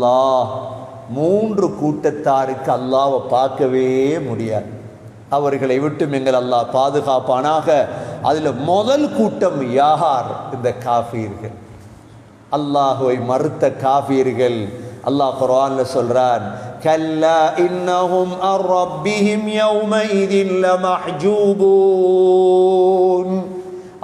அல்லாஹ் மூன்று கூட்டத்தாருக்கு அல்லாவை பார்க்கவே முடியாது. அவர்களை விட்டும் எங்கள் அல்லாஹ் பாதுகாப்பானாக. அதில் முதல் கூட்டம் யார்? இந்த காஃபீர்கள். அல்லாஹுவை மறுத்த காஃபீர்கள். அல்லாஹ் குரான்ல சொல்றான் கல்லா இன்னஹும் அர் யௌமைதின் லமஹ்ஜூபூன்.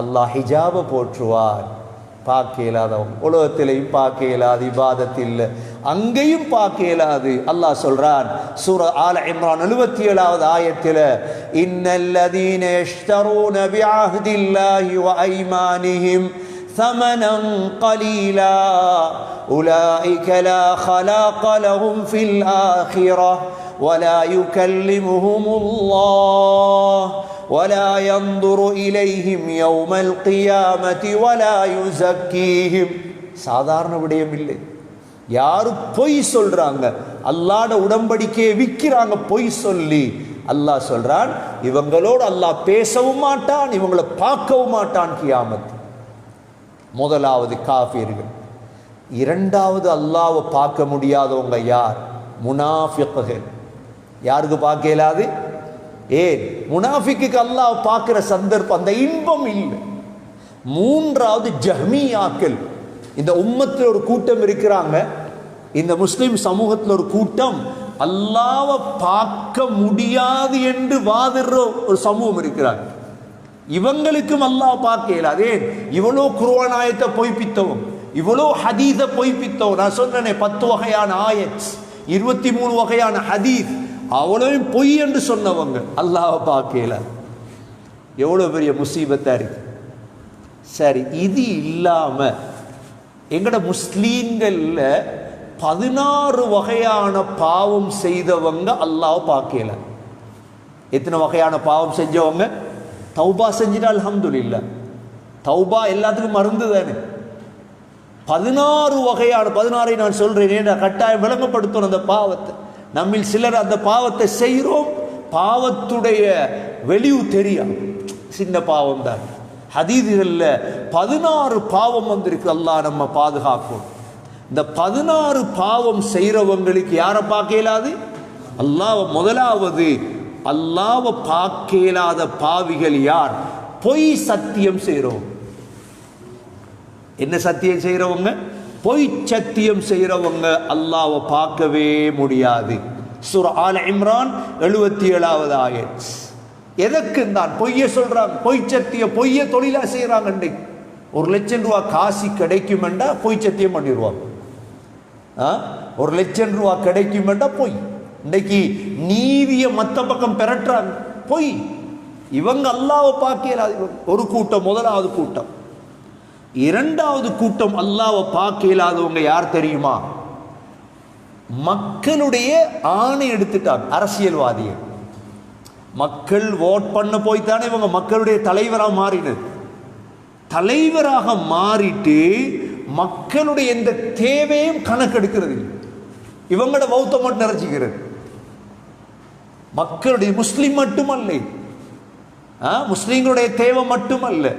அல்லாஹ் ஹிஜாப போற்றுவார் பார்க்க இயலாதவங்க உலகத்திலையும் பார்க்க இயலாது. இபாதத்தில் அங்கேயும் பார்க்க இயலாது அல்லாஹ் சொல்றான் சூர ஆல இம்ரான் எழுபத்தி ஏழாவது ஆயத்தில் இன்னல்லதீன யஷ்தரூன பிஅஹ்தில்லாஹி வ ஐமானிஹிம் ثمنا قليلا أولئك لا خلاق لهم في الآخرة ولا يكلمهم الله ولا ينظر إليهم يوم القيامة ولا يزكيهم சாதாரண விடயம் இல்லை யாரும் பொய் சொல்றாங்க? அல்லாட உடம்படிக்கையை விற்கிறாங்க பொய் சொல்லி. அல்லாஹ் சொல்றான் இவங்களோடு அல்லாஹ் பேசவும் மாட்டான் இவங்களை பார்க்கவும் மாட்டான் கியாமத். முதலாவது காஃபியர்கள் இரண்டாவது அல்லாவை பார்க்க முடியாதவங்க யார்? முனாஃபிக்குகள். யாருக்கு பார்க்க இயலாது ஏன்? முனாஃபிக்கு அல்லாஹ் பார்க்குற சந்தர்ப்பம் அந்த இன்பம் இல்லை. மூன்றாவது ஜஹ்மியாக்கள். இந்த உம்மத்தில் ஒரு கூட்டம் இருக்கிறாங்க. இந்த முஸ்லீம் சமூகத்தில் ஒரு கூட்டம் அல்லாவை பார்க்க முடியாது என்று வாதிடுற ஒரு சமூகம் இருக்கிறாங்க. இவங்களுக்கும் அல்லாஹ் பார்க்க இயலாது. ஏன்? இவ்வளோ குருவானாயத்தை பொய்ப்பித்தவும் இவ்வளோ ஹதீஸ பொய்ப்பித்தவும் நான் சொன்னேனே பத்து வகையான ஆயத் இருபத்தி மூணு வகையான ஹதீஸ். அவ்வளவையும் பொய் என்று சொன்னவங்க அல்லாவை பார்க்கல எவ்வளோ பெரிய முசீபத்தா இருக்கு. சரி இது இல்லாம எங்கட முஸ்லீம்கள்ல பதினாறு வகையான பாவம் செய்தவங்க அல்லாஹ் பார்க்கல எத்தனை வகையான பாவம் செஞ்சவங்க? தௌபா செஞ்சிட்டா இல்லை தௌபா எல்லாத்துக்கும் மருந்து தானே. பதினாறு வகையான பதினாறை நான் சொல்கிறேன் ஏன்னா கட்டாயம் விளங்கப்படுத்தணும் அந்த பாவத்தை. நம்மில் சிலர் அந்த பாவத்தை செய்கிறோம் பாவத்துடைய வெளிவு தெரியும் சின்ன பாவம் தான் ஹதீதுகளில் பதினாறு பாவம் வந்திருக்கு. அல்லாஹ் நம்ம பாதுகாக்கும் இந்த பதினாறு பாவம் செய்கிறவங்களுக்கு யாரை பார்க்க இயலாது அல்லாவை முதலாவது அல்லாவை பார்க்க இயலாத பாவிகள் யார்? பொய் சத்தியம் செய்கிறோம் என்ன சத்தியம் செய்கிறவங்க பொய் சத்தியம் செய்கிறவங்க அல்லாவை பார்க்கவே முடியாது. சுர ஆல இம்ரான் எழுபத்தி ஏழாவது ஆயத். எதற்கு தான்? பொய்ய சொல்றாங்க. பொய் சத்திய பொய்ய தொழிலா செய்யறாங்க ஒரு லட்சம் ரூபா காசு கிடைக்குமெண்டா பொய் சத்தியம் பண்ணிடுவாங்க. ஒரு லட்சம் ரூபா கிடைக்குமெண்டா பொய். இன்னைக்கு நீதியை மற்ற பக்கம் பெறட்டுறாங்க பொய். இவங்க அல்லாவை பார்க்கல. ஒரு கூட்டம் முதலாவது கூட்டம். இரண்டாவது கூட்டம் அல்லாவை பார்க்க இல்லாதவங்க யார் தெரியுமா? மக்களுடைய ஆணை எடுத்துட்டாங்க அரசியல்வாதிகள். மக்கள் ஓட் பண்ண போய்த்தானே இவங்க மக்களுடைய தலைவராக மாறினது. தலைவராக மாறிட்டு மக்களுடைய எந்த தேவையும் கணக்கெடுக்கிறது இல்லை. இவங்களோட பௌத்தம் மட்டும் நிறைச்சிக்கிறது மக்களுடைய முஸ்லீம் மட்டுமல்ல. முஸ்லீம்களுடைய தேவை மட்டுமல்ல.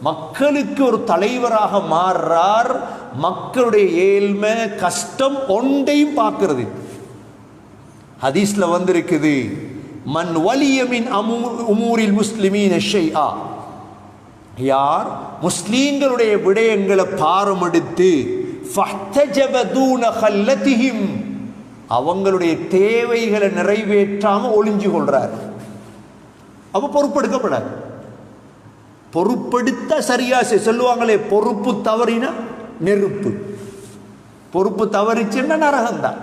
மக்களுக்கு ஒரு தலைவராக மாறுறார். மக்களுடைய ஏழ்மை கஷ்டம் ஒன்றையும் பார்க்கிறது. ஹதீஸ்ல வந்திருக்குது மன் வலியமின் அமூர் உமூரில் முஸ்லிமீன் ஆ யார்? முஸ்லீம்களுடைய விடயங்களை பாரமெடுத்து அவங்களுடைய தேவைகளை நிறைவேற்றாம ஒளிஞ்சு கொள்றார். அப்ப பொறுப்பெடுக்கப்படாது. பொறுப்பெடுத்த சரியா சொல்லுவாங்களே பொறுப்பு தவறினா நெருப்பு. பொறுப்பு தவறிச்சுன்னா நரகம்தான்.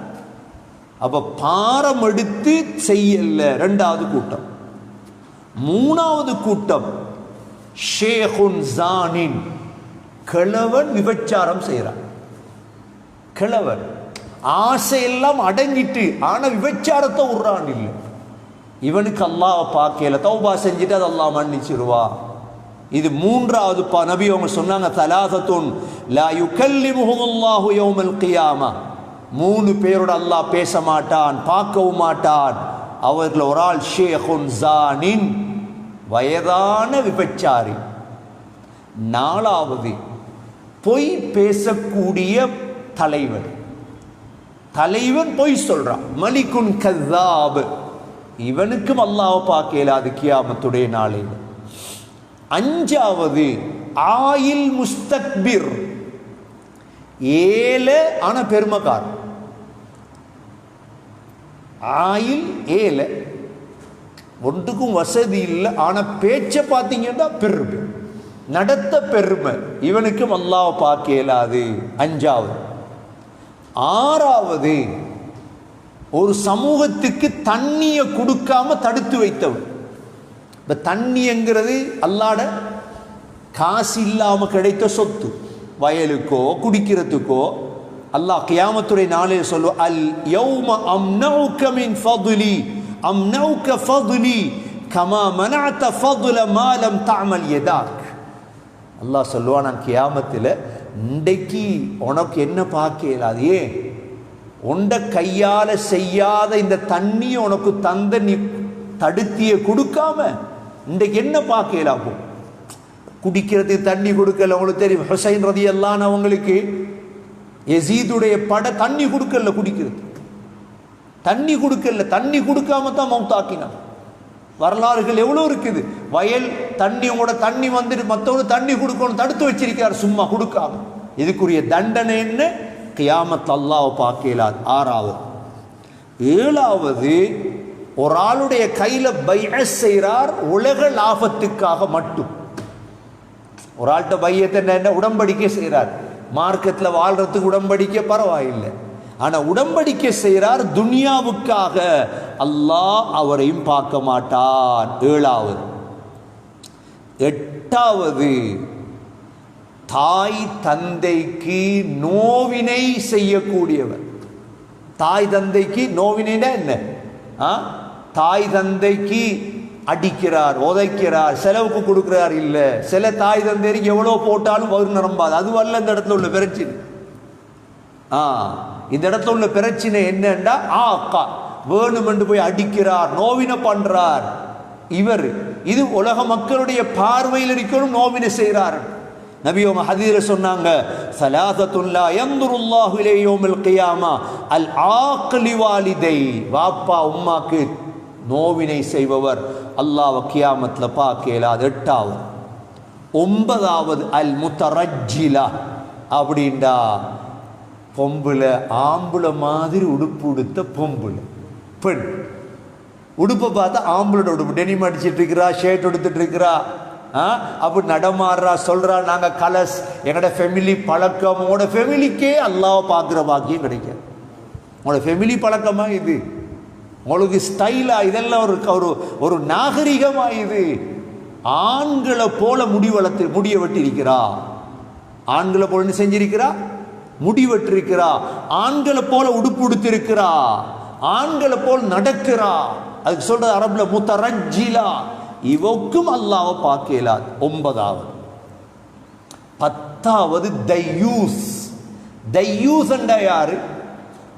அப்ப பாரம் எடுத்து செய்யல ரெண்டாவது கூட்டம். மூணாவது கூட்டம் ஷேகுன் ஜானின். கிழவன் விபச்சாரம் செய்கிறான். கிழவன். ஆசையெல்லாம் அடங்கிட்டு ஆனால் விபச்சாரத்தை விடுறான் இல்லை. இவனுக்கு அல்லாஹ் பார்க்கல தௌபா செஞ்சுட்டு அது அல்லா மன்னிச்சிருவா. இது மூன்றாவது பா நபி அவங்க சொன்னாங்க தலாதத்துன் லா யுகல்லிமுஹுல்லாஹு யோமல் கியாமா. மூணு பேரோட அல்லாஹ் பேச மாட்டான் பார்க்கவும் மாட்டான். அவர்கள் ஒரு ஆள் ஷேகுன் ஜானின் வயதான விபச்சாரி. நாலாவது பொய் பேசக்கூடிய தலைவர். தலைவன் பொய் சொல்றான். மலிக்குன் கதாபு இவனுக்கும் அல்லாஹ் பார்க்க இயலாது கியாமத்துடைய நாளில் அஞ்சாவது ஆயில் முஸ்தக்பிர். ஏல ஆன பெருமக்கார் ஆயில் ஏழை ஒன்றுக்கும் வசதி இல்லை. ஆனால் பேச்சை பார்த்தீங்கன்னா பெருமை. நடத்த பெருமை. இவனுக்கும் அல்லாஹ் பார்க்க இயலாது. அஞ்சாவது. ஆறாவது ஒரு சமூகத்துக்கு தண்ணியை கொடுக்காம தடுத்து வைத்தவன். இப்போ தண்ணிங்கிறது அல்லாட காசு இல்லாமல் கிடைத்த சொத்து. வயலுக்கோ குடிக்கிறதுக்கோ அல்லாஹ் கியாமத்துறை நாளே சொல்லுவோம் அல் யௌம அம் மின் ஃபதுலி. அம்னௌக ஃபதுலி கமா மனஅத ஃபதுல மா லம் தஅமல் யதாக் அல்லாஹ் சொல்லுவான் நான் கியாமத்தில் இன்றைக்கு உனக்கு என்ன பார்க்க இயலாது ஏன் உண்ட கையால் செய்யாத இந்த தண்ணியை உனக்கு தந்த நீ தடுத்திய கொடுக்காம இன்றைக்கு என்ன பார்க்க இயலாமோ குடிக்கிறதுக்கு தண்ணி கொடுக்கல உங்களுக்கு தெரியும். ஹுசைன் ரதி எல்லாம் அவங்களுக்கு எசீதுடைய பட தண்ணி கொடுக்கல குடிக்கிறது. தண்ணி கொடுக்கல தண்ணி கொடுக்காம தான் மவுத்தாக்கினான் வரலாறுகள் எவ்வளோ இருக்குது? வயல் தண்ணி உங்களோட தண்ணி வந்துட்டு மற்றவங்க தண்ணி கொடுக்கணும் தடுத்து வச்சிருக்கார் சும்மா கொடுக்காம. இதுக்குரிய தண்டனை என்ன? கியாமத் அல்லாவை பார்க்கலாது ஆறாவது. ஏழாவது ஒரு ஆளுடைய கையில பைய செய்கிறார் உலக லாபத்துக்காக மட்டும். ஒரு ஆள்கிட்ட பையத்தை என்ன உடம்படிக்கை செய்கிறார். மார்க்கத்தில் வாழ்றதுக்கு உடம்படிக்கை பரவாயில்லை. ஆனா உடம்படிக்கை செய்கிறார் துனியாவுக்காக. அல்லாஹ் அவரையும் பார்க்க மாட்டான். ஏழாவது. எட்டாவது. தாய் தந்தைக்கு நோவினை செய்யக்கூடியவர். தாய் தந்தைக்கு நோவினைனா என்ன? ஆ? தாய் தந்தைக்கு அடிக்கிறார் உதைக்கிறார் செலவுக்கு கொடுக்கிறார் இல்லை. சில தாய் தந்தைக்கு எவ்வளோ போட்டாலும் வயிறு நிரம்பாது. வரல இந்த இடத்துல உள்ள பிரச்சனை ஆ. இந்த இடத்துல உள்ள பிரச்சனை என்னன்னா ஆ அக்கா வேணுமென்று போய் அடிக்கிறார் நோவினை பண்றார். இவர் இது உலக மக்களுடைய பார்வையில் இருக்கணும் நோவினை செய்கிறார். நபியோம ஹதீர சொன்னாங்க சலாசத்துல்லா யந்துருல்லாஹு இலையோமில் கியாமா அல் ஆக்லி வாலிதை. வாப்பா உம்மாக்கு நோவினை செய்பவர் அல்லாஹ் கியாமத்தில் பார்க்கல அது எட்டாவது. ஒன்பதாவது அல் முத்தரஜிலா அப்படின்டா பொம்பளை ஆம்பளை மாதிரி உடுப்பு உடுத்த பொம்புல. பெண். உடுப்பை பார்த்தா ஆம்பளோட உடுப்பு. டெனிம் அடிச்சிட்டு இருக்கிறா ஷர்ட் எடுத்துட்டு இருக்கிறா ஆ? அப்படி நடமாடுறா சொல்கிறா நாங்கள் கலஸ் எங்களோட ஃபெமிலி பழக்கம் உங்களோட ஃபெமிலிக்கே அல்லாவை பார்க்குற பாக்கியம் கிடைக்கும் உங்களோட ஃபெமிலி பழக்கமா இது? உங்களுக்கு ஸ்டைலா இதெல்லாம் ஒரு ஒரு ஒரு நாகரிகமா இது? ஆண்களை போல முடி வளர்த்து முடிய வெட்டியிருக்கிறா. ஆண்களை போல செஞ்சிருக்கிறா? முடிவெற்றிருக்கிறா. ஆண்களை போல உடுப்பு உடுத்திருக்கிறா. ஆண்களை போல் நடக்கிறா. அதுக்கு சொல்றது அரபுல முத்தரஜிலா இவக்கும் அல்லாவை பார்க்கலா ஒன்பதாவது. பத்தாவது தையூஸ். தையூஸ் என்றா யாரு?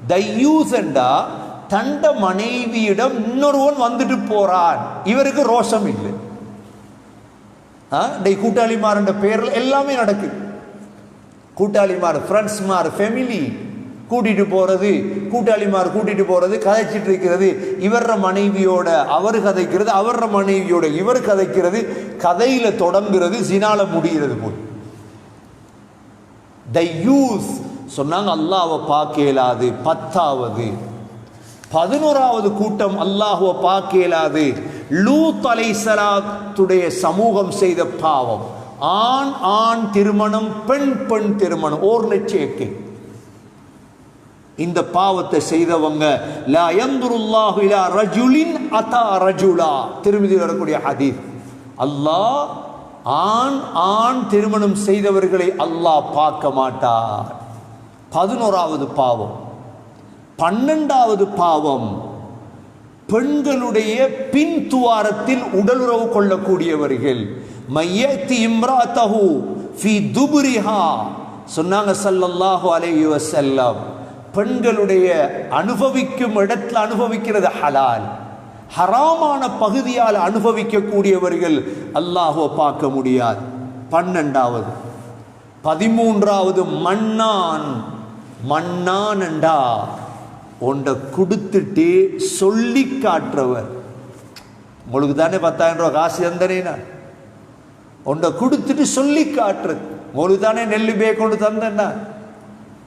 தையூஸ் என்றா தண்ட மனைவியிடம் இன்னொருவன் வந்துட்டு போறான். இவருக்கு ரோஷம் இல்லை. டை கூட்டாளிமார் என்ற எல்லாமே நடக்குது. கூட்டாளிமார் ஃப்ரெண்ட்ஸ்மார் ஃபெமிலி கூட்டிட்டு போகிறது கூட்டாளிமார் கூட்டிட்டு போகிறது கதைச்சிட்டு இருக்கிறது இவர மனைவியோட அவர் கதைக்கிறது அவர மனைவியோட இவர் கதைக்கிறது கதையில் தொடங்குறது சினால முடிகிறது போய் த யூஸ் சொன்னாங்க அல்லாவை பார்க்க இயலாது பத்தாவது. பதினோராவது கூட்டம் அல்லாஹுவை பார்க்க இயலாது லூத் அலைசலாத்துடைய சமூகம் செய்த பாவம். ஆண் ஆண் திருமணம் பெண் பெண் திருமணம். ஓர் லட்சேக்கை இந்த பாவத்தை செய்தவங்க லா யந்துருல்லாஹு இலா ரஜுலின் அதா ரஜுலா. திருமதி வரக்கூடிய ஹதீர் அல்லாஹ் ஆண் ஆண் திருமணம் செய்தவர்களை அல்லாஹ் பார்க்க மாட்டார். பதினோராவது பாவம். பன்னெண்டாவது பாவம் பெண்களுடைய பின் துவாரத்தில் உடலுறவு கொள்ளக்கூடியவர்கள். மையத்தி இம்ராத்தஹு ஃபி துபுரிஹா சொன்னாங்க சல்லல்லாஹு அலைஹி வஸல்லம். பெண்களுடைய அனுபவிக்கும் இடத்துல அனுபவிக்கிறது ஹலால். ஹராமான பகுதியால் அனுபவிக்கக்கூடியவர்கள் அல்லாஹுவை பார்க்க முடியாது. பன்னெண்டாவது. பதிமூன்றாவது மண்ணான் மண்ணான் என்றா உன்னை கொடுத்துட்டு சொல்லி காட்டுறவர் உங்களுக்கு தானே பத்தாயிரம் ரூபாய் காசு தந்தனேனா? உன்னை கொடுத்துட்டு சொல்லி காட்டுறது. உங்களுக்கு தானே நெல்லு பே கொண்டு தந்தேன்னா?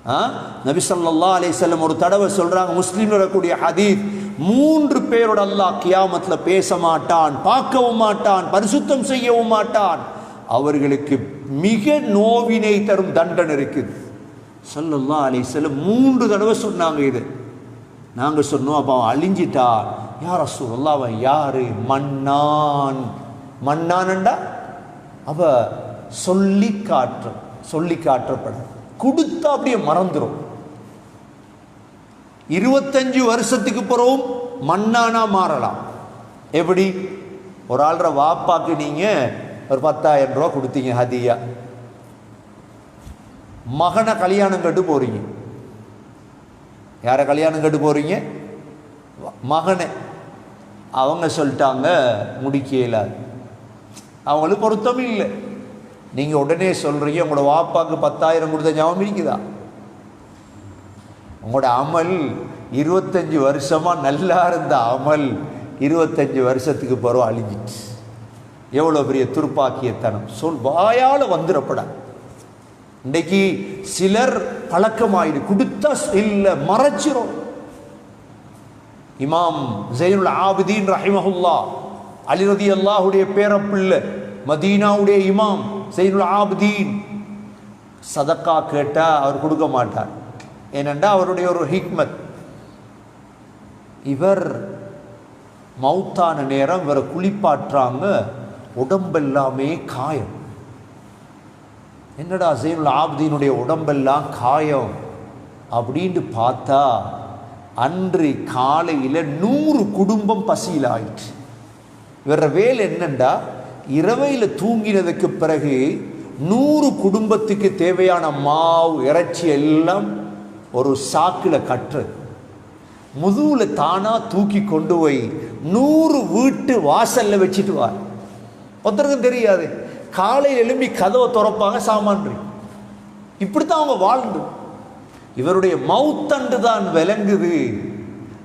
ஆ? நபி ஸல்லல்லாஹு ஒரு தடவை சொல்கிறாங்க முஸ்லீம் வரக்கூடிய ஹதீத் மூன்று பேரோட அல்லாஹ் கியாமத்தில் பேச மாட்டான் பார்க்கவும் மாட்டான் பரிசுத்தம் செய்யவும் மாட்டான். அவர்களுக்கு மிக நோவினை தரும் தண்டனை இருக்குது. சொல்லல்லா அலே வஸல்லம் மூன்று தடவை சொன்னாங்க இது. நாங்கள் சொன்னோம் அப்போ அவன் அழிஞ்சிட்டான் யார் ரசூலுல்லாஹ் அவன் யாரு? மன்னான். மன்னான்டா அவ சொல்லி காட்டுற சொல்லி காற்றப்படும். கொடுத்தா அப்படியே மறந்துடும் இருபத்தஞ்சு வருஷத்துக்கு பிறகும் மண்ணானா மாறலாம். எப்படி? ஒரு ஆள்ற வாப்பாக்கு நீங்க ஒரு பத்தாயிரம் ரூபா கொடுத்தீங்க ஹதியா. மகனை கல்யாணம் கட்டு போறீங்க. யாரை கல்யாணம் கட்டு போறீங்க? மகனை. அவங்க சொல்லிட்டாங்க முடிக்க இயலாது அவங்களுக்கு பொருத்தம் இல்லை. நீங்கள் உடனே சொல்கிறீங்க உங்களோட வாப்பாக்கு பத்தாயிரம் கொடுத்த ஞாபகம் இருக்குதா? உங்களோட அமல் இருபத்தஞ்சு வருஷமாக நல்லா இருந்த அமல் இருபத்தஞ்சு வருஷத்துக்கு பிறகு அழிஞ்சிட்டு எவ்வளோ பெரிய துருப்பாக்கியத்தனம். சொல் வாயால் வந்துடப்பட இன்றைக்கு சிலர் பழக்கமாயிடு கொடுத்தா இல்லை மறைச்சிரும். இமாம் ஜெயினுல் ஆபிதீன் ரஹிமஹுல்லா அலிரதி அல்லாஹுடைய பேரப்பிள்ளை மதீனாவுடைய இமாம் ஜெயினுல் ஆபிதீன். சதக்கா கேட்டால் அவர் கொடுக்க மாட்டார். ஏனென்றால் அவருடைய ஒரு ஹிக்மத். இவர் மௌத்தான நேரம் இவரை குளிப்பாற்றாங்க உடம்பெல்லாமே காயம். என்னடா ஜெயினுல் ஆப்தீனுடைய உடம்பெல்லாம் காயம் அப்படின்ட்டு பார்த்தா அன்று காலையில் நூறு குடும்பம் பசியில் ஆயிற்று. இவர வேல் என்னண்டா? இரவையில் தூங்கினதுக்கு பிறகு நூறு குடும்பத்துக்கு தேவையான மாவு இறைச்சி எல்லாம் ஒரு சாக்கில் கட்டுறது முதுகில் தானாக தூக்கி கொண்டு போய் நூறு வீட்டு வாசலில் வச்சுட்டு வார் ஒருத்தருக்கும் தெரியாது. காலையில் எழும்பி கதவை திறப்பாங்க சாமான்றி. இப்படித்தான் அவங்க வாழ்ந்து. இவருடைய மவுத்தண்டு தான் விளங்குது.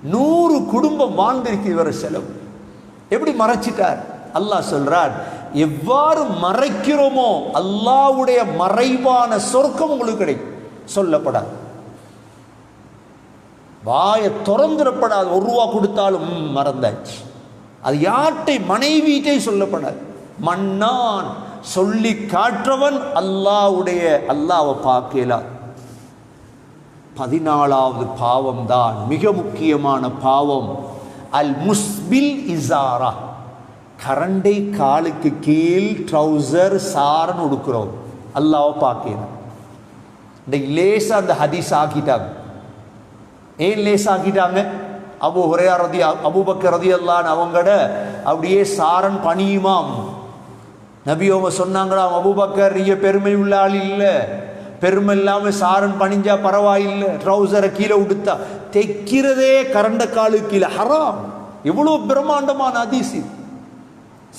நூறு குடும்பம் வாழ்ந்திருக்கு இவர் செலவு. எப்படி மறைச்சிட்டார்? அல்லாஹ் சொல்றார் எவ்வாறு மறைக்கிறோமோ அல்லாஹ்வுடைய மறைவான சொர்க்கம் உங்களுக்கு கிடைக்கும். சொல்லப்படாது. வாயை திறந்துடப்படாது. ஒரு ரூபா கொடுத்தாலும் மறந்தாச்சு. அது யார்ட்டை மனைவிட்டே சொல்லப்படாது. மன்னான் சொல்லி காற்றவன் அல்லாவுடைய அல்லாவை பார்க்கலாம் பதினாலாவது பாவம் தான் மிக முக்கியமான பாவம். அல் முஸ்பில் இசாரா. கரண்டை காலுக்கு கீழ் ட்ரௌசர் சாரன் உடுக்கிறோம். அல்லாவை பார்க்கிறேன் இன்னைக்கு லேசாக அந்த ஹதீஸ் ஆக்கிட்டாங்க. ஏன் லேஸ் ஆக்கிட்டாங்க? அபு ஹுரையா ரதி அபூபக்கர் ரதி அல்லான் அவங்கட அப்படியே சாரன் பணியுமாம். நபி அவங்க சொன்னாங்களாம் அபூபக்கர் நீங்க பெருமை உள்ள ஆள் இல்லை. பெருமை சாரன் பணிஞ்சா பரவாயில்லை. ட்ரௌசரை கீழே உடுத்தா. தைக்கிறதே கரண்ட காலு கீழே. ஹராம். எவ்வளோ பிரம்மாண்டமான அதிசி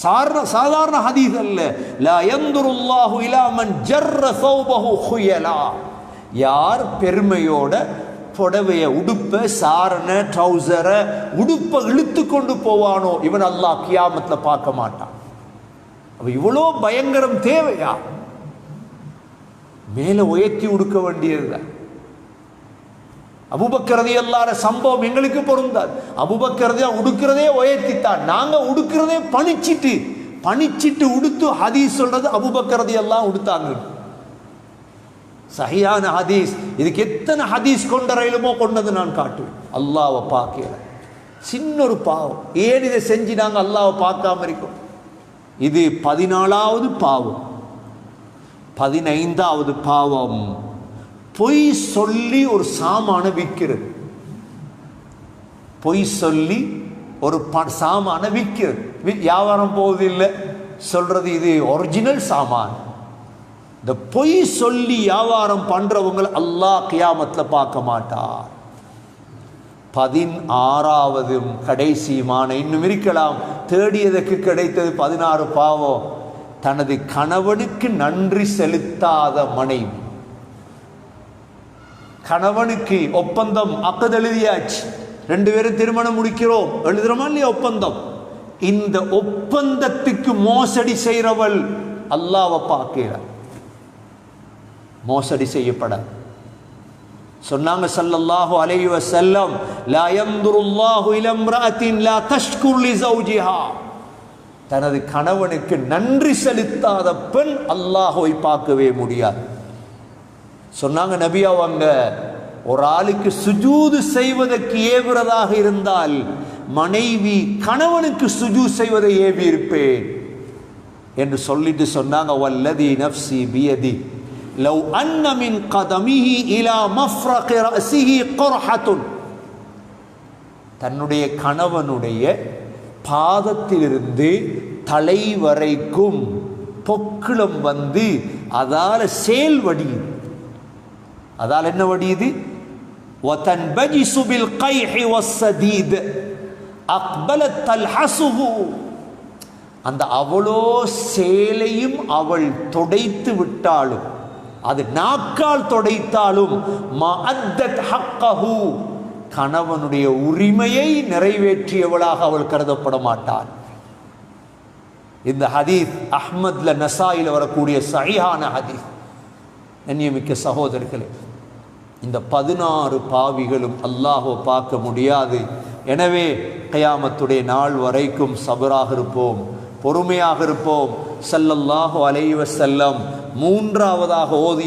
சாரண சாதாரண ஹதீஸ் அல்ல. லா எந்துருல்லாஹு இலாமன் ஜர்ர சௌபஹு ஹுயலா. யார் பெருமையோட புடவைய உடுப்ப சாரண ட்ரௌசரை உடுப்ப இழுத்து கொண்டு போவானோ இவன் அல்லாஹ் கியாமத்தில் பார்க்க மாட்டான். அப்ப இவ்வளோ பயங்கரம் தேவையா? மேலே உயர்த்தி உடுக்க வேண்டியதுதான். அபுபக்கரதி எல்லார சம்பவம் எங்களுக்கு பொருந்தாது. அபுபக்கரதி உடுக்கிறதே உயர்த்தித்தான். நாங்கள் உடுக்கிறதே பணிச்சிட்டு பணிச்சிட்டு உடுத்து ஹதீஸ் சொல்றது அபுபக்கரதி எல்லாம் உடுத்தாங்க. சஹியான ஹதீஸ் இதுக்கு எத்தனை ஹதீஸ் கொண்ட ரயிலுமோ கொண்டது நான் காட்டுவேன். அல்லாவை பார்க்கல. சின்ன ஒரு பாவம். ஏன் இதை செஞ்சு நாங்கள் அல்லாவை பார்க்காம இருக்கோம். இது பதினாலாவது பாவம். பதினைந்தாவது பாவம். பொய் சொல்லி ஒரு சாமான விற்கிறது பொய் சொல்லி ஒரு ப- சாமான விற்கிறது வியாபாரம் போவதில்லை. சொல்கிறது சொல்றது இது ஒரிஜினல் சாமான். இந்த பொய் சொல்லி வியாபாரம் பண்றவங்க அல்லாஹ் கியாமத்தில் பார்க்க மாட்டார். பதினாறாவதும் கடைசியுமான இன்னும் இருக்கலாம். தேடியதற்கு கிடைத்தது பதினாறு பாவம். தனது கணவனுக்கு நன்றி செலுத்தாத மனைவி. கணவனுக்கு ஒப்பந்தம் அக்கது எழுதியாச்சு. ரெண்டு பேரும் திருமணம் முடிக்கிறோம். எழுதுறோமா இல்லையா ஒப்பந்தம்? இந்த ஒப்பந்தத்துக்கு மோசடி செய்கிறவள் அல்லாவை பார்க்கிறார். மோசடி செய்யப்பட சொன்னாங்க சல்லல்லாஹு அலைஹி லா யன்துருல்லாஹு இலா லா தஷ்குர் லி தனது கணவனுக்கு நன்றி செலுத்தாத பெண் அல்லாஹுவை பார்க்கவே முடியாது. சொன்னாங்க நபி அவங்க ஒரு ஆளுக்கு சுஜூது செய்வதற்கு ஏவுறதாக இருந்தால் மனைவி கணவனுக்கு சுஜூ செய்வதை ஏவி இருப்பேன் என்று சொல்லிட்டு சொன்னாங்க வல்லதி நஃப்சி பியதி லவ் அன்ன மின் கதமிஹி இலா மஃப்ரகி ரஸிஹி குர்ஹத்துன். தன்னுடைய கணவனுடைய பாதத்திலிருந்து தலை வரைக்கும் பொக்கிளம் வந்து அதால சேல் வடியுது அதால் என்ன வடியுது وتنبجس بالقيح والسديد أقبلت تلحسه அந்த அவளோ சேலையும் அவள் தொடைத்து விட்டாலும் அது நாக்கால் தொடைத்தாலும் மஅத்தத் ஹக்கஹு கணவனுடைய உரிமையை நிறைவேற்றியவளாக அவள் கருதப்பட மாட்டாள் இந்த ஹதீஸ் அஹ்மத்ல நசாயில் வரக்கூடிய சஹீஹான ஹதீஸ். கண்ணியமிக்க சகோதரர்களே இந்த பதினாறு பாவிகளும் அல்லாஹோ பார்க்க முடியாது. எனவே கயாமத்துடைய நாள் வரைக்கும் சபராக இருப்போம் பொறுமையாக இருப்போம். செல்லல்லாஹோ அலைவ செல்லம் மூன்றாவதாக ஓதி